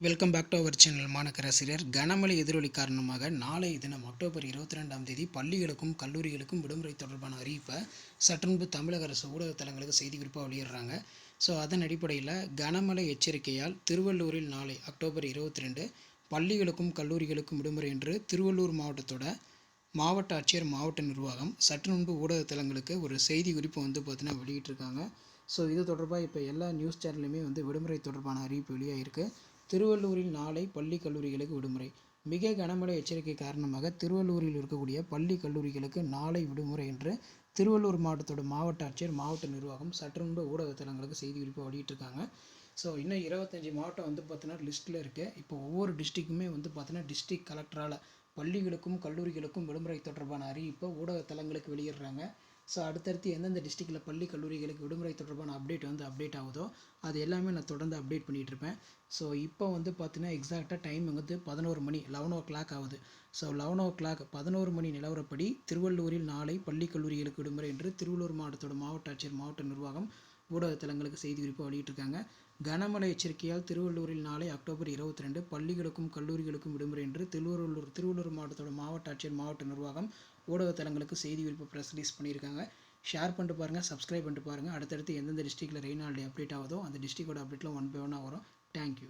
Welcome back to our channel மாணக்கராசிரியர் கனமழை எதிரொலி காரணமாக நாளை தினம் அக்டோபர் இருபத்தி ரெண்டாம் தேதி பள்ளிகளுக்கும் கல்லூரிகளுக்கும் விடுமுறை தொடர்பான அறிவிப்பை சற்றுன்பு தமிழக அரசு ஊடகத்தலங்களுக்கு செய்தி குறிப்பாக வெளியிடுறாங்க ஸோ அதன் அடிப்படையில் கனமழை எச்சரிக்கையால் திருவள்ளூரில் நாளை அக்டோபர் இருபத்தி ரெண்டு பள்ளிகளுக்கும் கல்லூரிகளுக்கும் விடுமுறை என்று திருவள்ளூர் மாவட்டத்தோட மாவட்ட ஆட்சியர் மாவட்ட நிர்வாகம் சற்று முன்பு ஊடகத்தலங்களுக்கு ஒரு செய்தி குறிப்பு வந்து பார்த்தீங்கன்னா வெளியிட்டிருக்காங்க. ஸோ இது தொடர்பாக இப்போ எல்லா நியூஸ் சேனல்லையுமே வந்து விடுமுறை தொடர்பான அறிவிப்பு வெளியாக இருக்குது திருவள்ளூரில் நாளை பள்ளி கல்லூரிகளுக்கு விடுமுறை. மிக கனமழை எச்சரிக்கை காரணமாக திருவள்ளூரில் இருக்கக்கூடிய பள்ளி கல்லூரிகளுக்கு நாளை விடுமுறை என்று திருவள்ளூர் மாவட்டத்தோட மாவட்ட ஆட்சியர் மாவட்ட நிர்வாகம் சற்று முன்பு ஊடகத்தலங்களுக்கு செய்தி குறிப்பாக வெளியிட்டிருக்காங்க. ஸோ இன்னும் இருபத்தஞ்சி மாவட்டம் வந்து பார்த்தீங்கன்னா லிஸ்ட்டில் இருக்குது இப்போ ஒவ்வொரு டிஸ்ட்ரிக்குமே வந்து பார்த்தீங்கன்னா டிஸ்ட்ரிக்ட் கலெக்டரால் பள்ளிகளுக்கும் கல்லூரிகளுக்கும் விடுமுறை தொடர்பான அறிவிப்பை ஊடகத்தலங்களுக்கு வெளியிடுறாங்க. ஸோ அடுத்தடுத்து எந்தெந்த டிஸ்ட்ரிக்டில் பள்ளி கல்லூரிகளுக்கு விடுமுறை தொடர்பான அப்டேட் வந்து அப்டேட் ஆகுதோ அது எல்லாமே நான் தொடர்ந்து அப்டேட் பண்ணிகிட்டு இருப்பேன். ஸோ இப்போ வந்து பார்த்தீங்கன்னா எக்ஸாக்டாக டைம் வந்து பதினோரு மணி லெவன் ஓ கிளாக் ஆகுது. ஸோ லெவன் ஓ கிளாக் பதினோரு மணி நிலவரப்படி திருவள்ளூரில் நாளை பள்ளி கல்லூரிகளுக்கு விடுமுறை என்று திருவள்ளூர் மாவட்டத்தோட மாவட்ட ஆட்சியர் மாவட்ட நிர்வாகம் ஊடகத்தலங்களுக்கு செய்தி குறிப்பு வெளியிட்டிருக்காங்க. கனமழை எச்சரிக்கையால் திருவள்ளூரில் நாளை அக்டோபர் இருபத்தி ரெண்டு பள்ளிகளுக்கும் கல்லூரிகளுக்கும் விடுமுறை என்று திருவள்ளூர் திருவள்ளூர் மாவட்டத்தோட மாவட்ட ஆட்சியர் மாவட்ட நிர்வாகம் ஊடகத்தலங்களுக்கு செய்தி குறிப்பு ப்ரெஸ் ரிலீஸ் பண்ணியிருக்காங்க. ஷேர் பண்ணிட்டு பாருங்கள் சப்ஸ்கிரைப் பண்ணிட்டு பாருங்கள் அடுத்தடுத்து எந்தெந்த டிஸ்ட்ரிக்டில் ரெயின் ஹாலிடே அப்டேட் ஆகுதோ அந்த டிஸ்ட்ரிக்டோட அப்டேட்லாம் ஒன் பை ஒன்னாக வரும். தேங்க்யூ